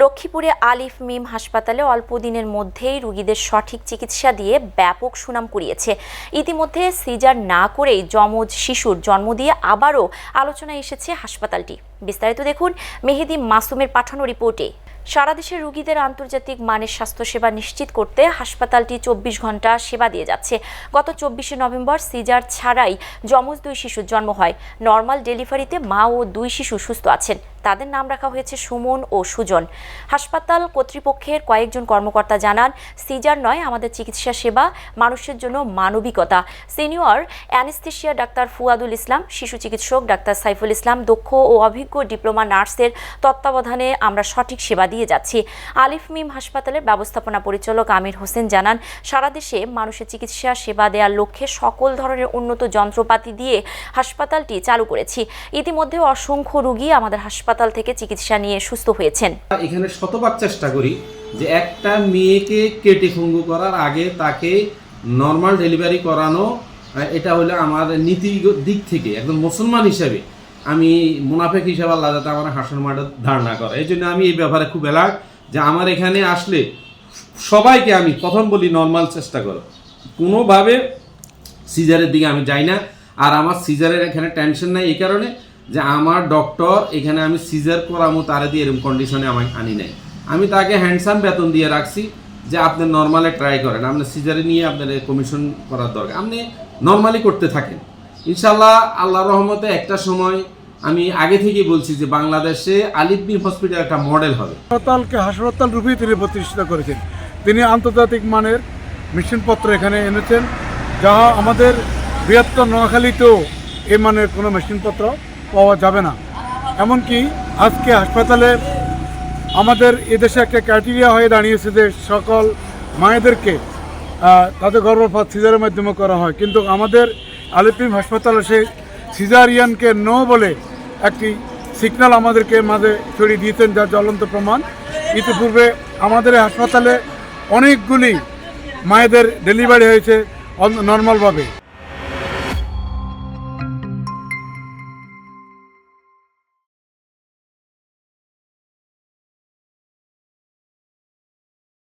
লক্ষ্মীপুরে আলিফ মিম হাসপাতালে অল্প দিনের মধ্যেই রোগীদের সঠিক চিকিৎসা দিয়ে ব্যাপক সুনাম কুড়িয়েছে। ইতিমধ্যে সিজার না করেই যমজ শিশুর জন্ম দিয়ে আবারও আলোচনায় এসেছে হাসপাতালটি। বিস্তারিত দেখুন মেহেদি মাসুমের পাঠানো রিপোর্টে। সারা দেশের রোগীদের আন্তর্জাতিক মানের স্বাস্থ্যসেবা নিশ্চিত করতে হাসপাতালটি চব্বিশ ঘণ্টা সেবা দিয়ে যাচ্ছে। গত চব্বিশে নভেম্বর সিজার ছাড়াই যমজ দুই শিশুর জন্ম হয়। নর্মাল ডেলিভারিতে মা ও দুই শিশু সুস্থ আছেন। তাদের নাম রাখা হয়েছে সুমন ও সুজন। হাসপাতাল কর্তৃপক্ষের কয়েকজন কর্মকর্তা জানান, সিজার নয়, আমাদের চিকিৎসা সেবা, মানুষের জন্য মানবিকতা। Senior anaesthesia doctor Fuadul Islam, শিশু চিকিৎসক ডাক্তার সাইফুল ইসলাম, দক্ষ ও অভিজ্ঞ ডিপ্লোমা নার্সের তত্ত্বাবধানে আমরা সঠিক সেবা দিয়ে যাচ্ছি। আলিফ মিম হাসপাতালের ব্যবস্থাপনা পরিচালক আমির হোসেন জানান, সারা দেশে মানুষের চিকিৎসা সেবা দেওয়ার লক্ষ্যে সকল ধরনের উন্নত যন্ত্রপাতি দিয়ে হাসপাতালটি চালু করেছি। ইতিমধ্যে অসংখ্য রোগী আমাদের হাসপাতাল থেকে চিকিৎসা নিয়ে সুস্থ হয়েছেন। এখানে শতবার চেষ্টা করি যে একটা মেয়েকে কেটে খুঙ্গু করার আগে তাকে নর্মাল ডেলিভারি করানো এটা হলো আমার নীতি দিক থেকে একজন মুসলমান হিসেবে। আমি মুনাফেক হিসাবে আল্লাহ যাতে আমার হাসন মাঠে ধারণা করে। এই জন্য আমি এই ব্যাপারে খুব এলাক যে আমার এখানে আসলে সবাইকে আমি প্রথম বলি নর্মাল চেষ্টা করো। কোনোভাবে সিজারের দিকে আমি যাই না। আর আমার সিজারের এখানে টেনশন নাই এই কারণে। যে আমার ডক্টর এখানে আমি সিজার করামো, তারে দিয়ে এরকম কন্ডিশনে আমাকে আনি নাই। আমি তাকে হ্যান্ডসাম বেতন দিয়ে রাখছি যে আপনি নর্মালে ট্রাই করেন। আপনি সিজারে নিয়ে আপনার কমিশন করার দরকার। আপনি নর্মালি করতে থাকেন। ইনশাল্লাহ আল্লাহ রহমতে একটা সময় আমি আগে থেকেই বলছি যে বাংলাদেশে আলিফবিন হসপিটাল একটা মডেল হবে। হাসপাতালকে হাসপাতাল রূপেই তিনি প্রতিষ্ঠিত করেছেন। তিনি আন্তর্জাতিক মানের মেশিনপত্র এখানে এনেছেন যা আমাদের বৃহত্তর নোয়াখালীতেও এ মানের কোনো মেশিনপত্র পাওয়া যাবে না। এমনকি আজকে হাসপাতালে আমাদের এদেশে একটা ক্রাইটেরিয়া হয়ে দাঁড়িয়েছে যে সকল মায়েদেরকে তাদের গর্ভপাত সিজারের মাধ্যমে করা হয়। কিন্তু আমাদের আলিপিম হাসপাতালে সেই সিজারিয়ানকে নো বলে একটি সিগন্যাল আমাদেরকে মাঝে ছড়িয়ে দিয়েছেন, যার জ্বলন্ত প্রমাণ। ইতিপূর্বে আমাদের হাসপাতালে অনেকগুলি মায়েদের ডেলিভারি হয়েছে নর্মালভাবে